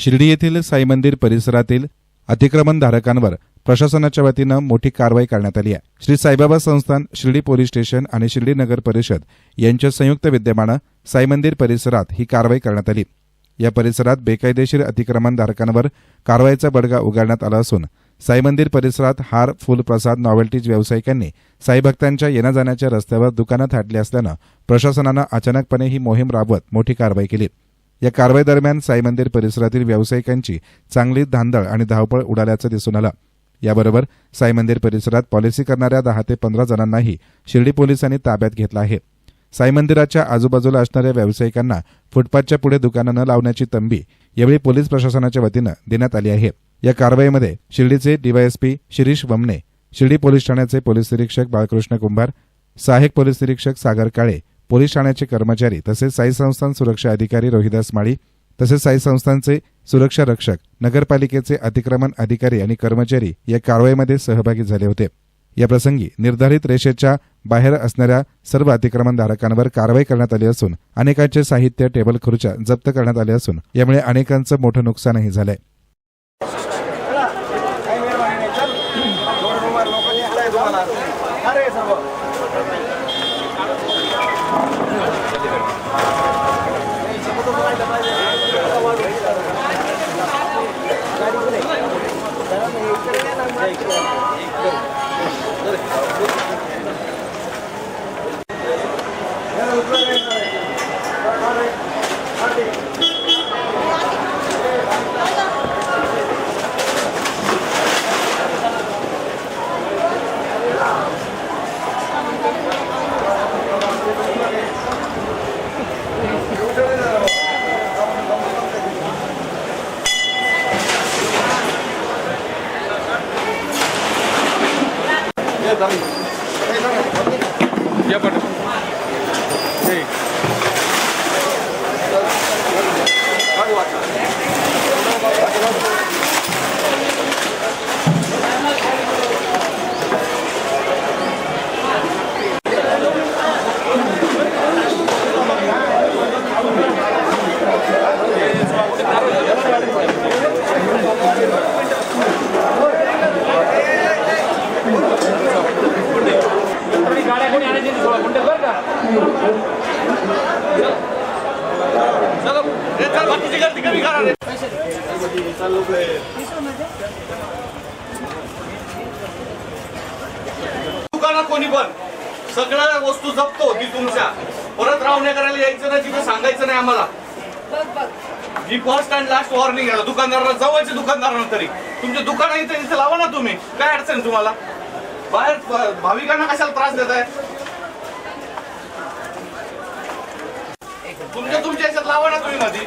शिर्डी येथील साई मंदिर परिसरातील अतिक्रमणधारकांवर प्रशासनाच्या वतीनं मोठी कारवाई करण्यात आली आहे. श्री साईबाबा संस्थान शिर्डी पोलीस स्टेशन आणि शिर्डी नगर परिषद यांच्या संयुक्त विद्यमानं साई मंदिर परिसरात ही कारवाई करण्यात आली. या परिसरात बेकायदेशीर अतिक्रमणधारकांवर कारवाईचा बडगा उगारण्यात आला असून साई मंदिर परिसरात हार फुल प्रसाद नॉवेल्टीज व्यावसायिकांनी साई भक्तांच्या येण्या जाण्याच्या रस्त्यावर दुकानं थाटली असल्यानं प्रशासनानं अचानकपणे ही मोहीम राबवत मोठी कारवाई केली. या कारवाई दरम्यान साई मंदिर परिसरातील व्यावसायिकांची चांगली धांदळ आणि धावपळ उडाल्याचं दिसून आलं. याबरोबर साई मंदिर परिसरात पॉलिसी करणाऱ्या दहा ते पंधरा जणांनाही शिर्डी पोलिसांनी ताब्यात घेतलं आहे. साई मंदिराच्या आजूबाजूला असणाऱ्या व्यावसायिकांना फुटपाथच्या पुढे दुकानं न लावण्याची तंबी यावेळी पोलीस प्रशासनाच्या वतीनं देण्यात आली आहे. या कारवाईमध्ये शिर्डीचे डीवायएसपी शिरीष वमने शिर्डी पोलीस ठाण्याचे पोलीस निरीक्षक बाळकृष्ण कुंभार सहाय्यक पोलीस निरीक्षक सागर काळे पोलीस ठाण्याचे कर्मचारी तसेच साई संस्थान सुरक्षा अधिकारी रोहिदास माळी तसेच साई संस्थांचे सुरक्षा रक्षक नगरपालिकेचे अतिक्रमण अधिकारी आणि कर्मचारी या कारवाईमध्ये सहभागी झाले होते. या प्रसंगी निर्धारित रेषेच्या बाहेर असणाऱ्या सर्व अतिक्रमणधारकांवर कारवाई करण्यात आली असून अनेकांचे साहित्य टेबल खुर्च्या जप्त करण्यात आले असून यामुळे अनेकांचं मोठं नुकसानही झालंय. Ya, perdón. Thank you. दुकानात कोणी पण सगळ्या वस्तू जपतो ती तुमच्या. परत रावण्या करायला यायचं नाही तिथे सांगायचं नाही आम्हाला. ही फर्स्ट अँड लास्ट वॉर्निंग आहे दुकानदाराला जवळच्या दुकानदारांना तरी. तुमचे दुकान इथे इथे लावा ना तुम्ही. काय अडचण आहे तुम्हाला? बाहेर भाविकांना कशाला त्रास देत तुमच्या तुमच्या याच्यात लावा ना तुम्ही मध्ये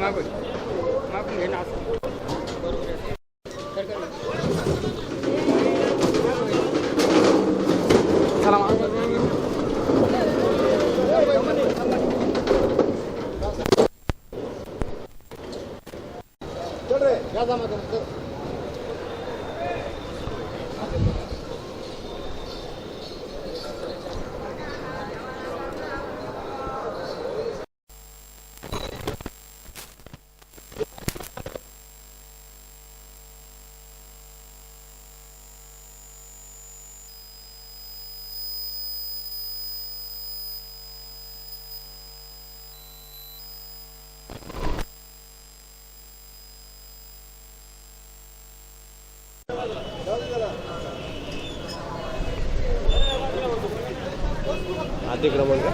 Mago. Mago ni nasi. Yazamadınız. ना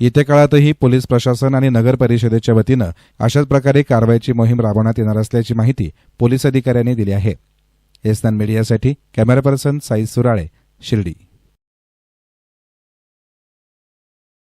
येत्या काळातही पोलीस प्रशासन आणि नगर परिषदेच्या वतीनं अशाच प्रकारे कारवाईची मोहीम राबवण्यात येणार असल्याची माहिती पोलीस अधिकाऱ्यांनी दिली आहे. एसनान मीडियासाठी कॅमेरा पर्सन साई सुराळे शिर्डी.